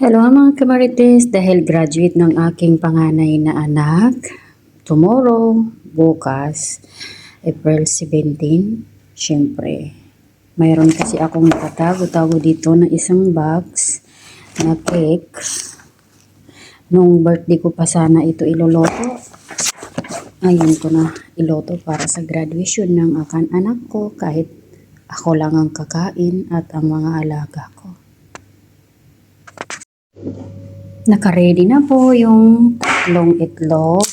Hello mga kamarites, dahil graduate ng aking panganay na anak, tomorrow, bukas, April 17, syempre, mayroon kasi akong nakatago-tago dito na isang box na cake. Nung birthday ko pa sana ito iloloto. Ayun ko na iloto para sa graduation ng akan anak ko kahit ako lang ang kakain at ang mga alaga ko. Naka-ready na po yung tatlong itlog.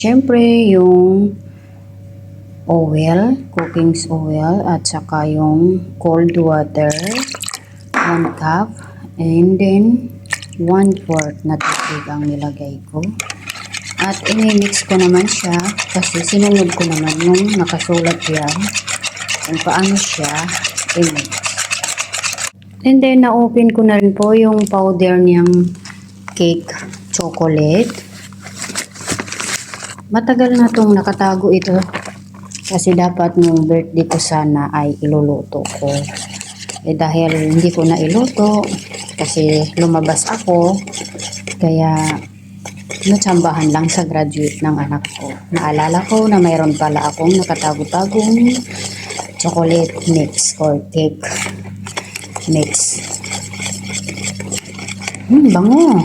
Siyempre, yung oil, cooking's oil, at saka yung cold water, 1 cup, and then 1 quart na tubig ang nilagay ko. At imimix ko naman siya kasi sinunod ko naman yung nakasulat yan kung paano siya i-mix. And then, na-open ko na rin po yung powder niyang cake chocolate. Matagal na itong nakatago ito kasi dapat nung birthday ko sana ay iluluto ko. Eh dahil hindi ko na iluto kasi lumabas ako kaya natsambahan lang sa graduate ng anak ko. Naalala ko na mayroon pala akong nakatago-tagong chocolate mix or cake mix. Hmm, bango.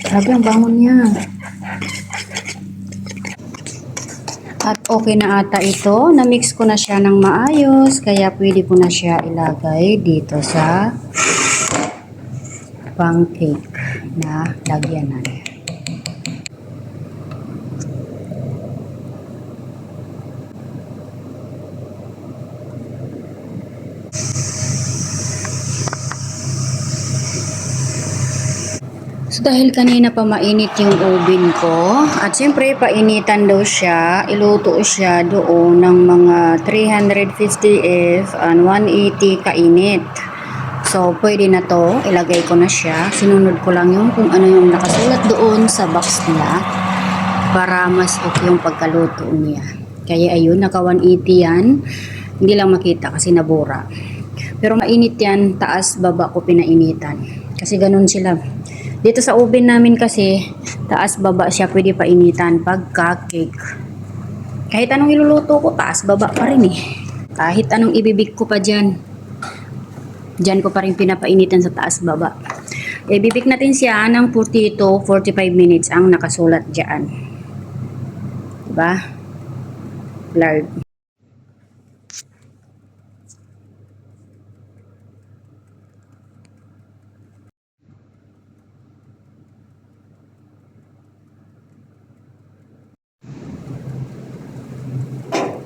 Grabe ang bango niya. At okay na ata ito. Na-mix ko na siya ng maayos. Kaya pwede ko na siya ilagay dito sa pang cake na lagyanan. So dahil kanina pa mainit yung oven ko, at siyempre painitan daw siya, iluto siya doon ng mga 350 F and 180 kainit. So pwede na to, ilagay ko na siya. Sinunod ko lang yung kung ano yung nakasulat doon sa box nila para mas okay yung pagkaluto niya. Kaya ayun, naka 180 yan. Hindi lang makita kasi nabura. Pero mainit yan, taas baba ko pinainitan. Kasi ganun sila. Dito sa oven namin kasi, taas baba siya pwede painitan pagka cake. Kahit anong iluluto ko, taas baba pa rin eh. Kahit anong ibibig ko pa dyan. Dyan ko pa rin pinapainitan sa taas baba. Ibibig natin siya ng 40 to 45 minutes ang nakasulat dyan. Diba? Lard.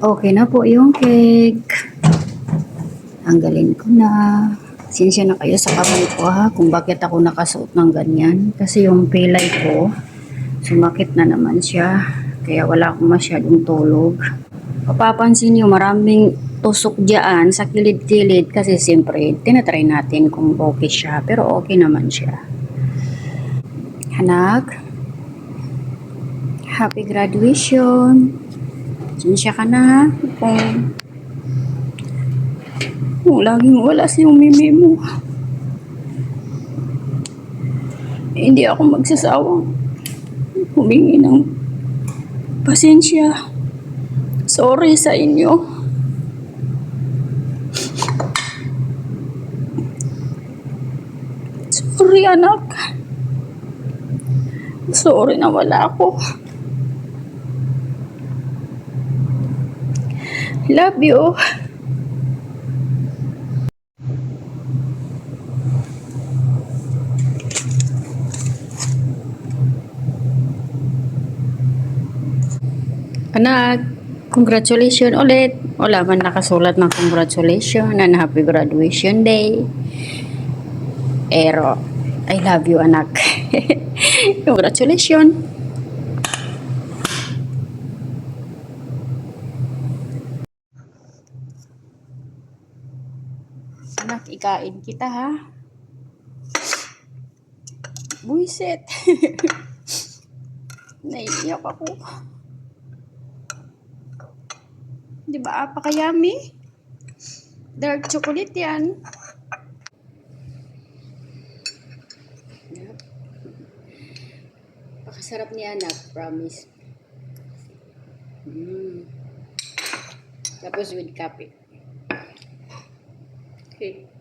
Okay na po yung cake. Tanggalin ko na. Sinsya na kayo sa kamay ko ha kung bakit ako nakasuot ng ganyan. Kasi yung pilay ko, sumakit na naman siya. Kaya wala akong masyadong tulog. Papapansin nyo, maraming tusok dyan sa kilid-kilid kasi siyempre, tinatry natin kung okay siya. Pero okay naman siya. Anak, happy graduation. Sinsya ka na ha. Kung, kung laging wala si mimi mo. Eh, hindi ako magsasawang humingi ng pasensya. Sorry sa inyo. Sorry anak. Sorry na wala ako. Love you. Anak, congratulations ulit. Wala man nakasulat ng congratulations and happy graduation day. Pero, I love you anak. congratulations. Anak, ikain kita ha. Buisit. Naiiyak ako. Di ba? Apaka-yummy. Dark chocolate yan. Pakasarap ni anak, promise. Mm. Tapos with kape. Okay.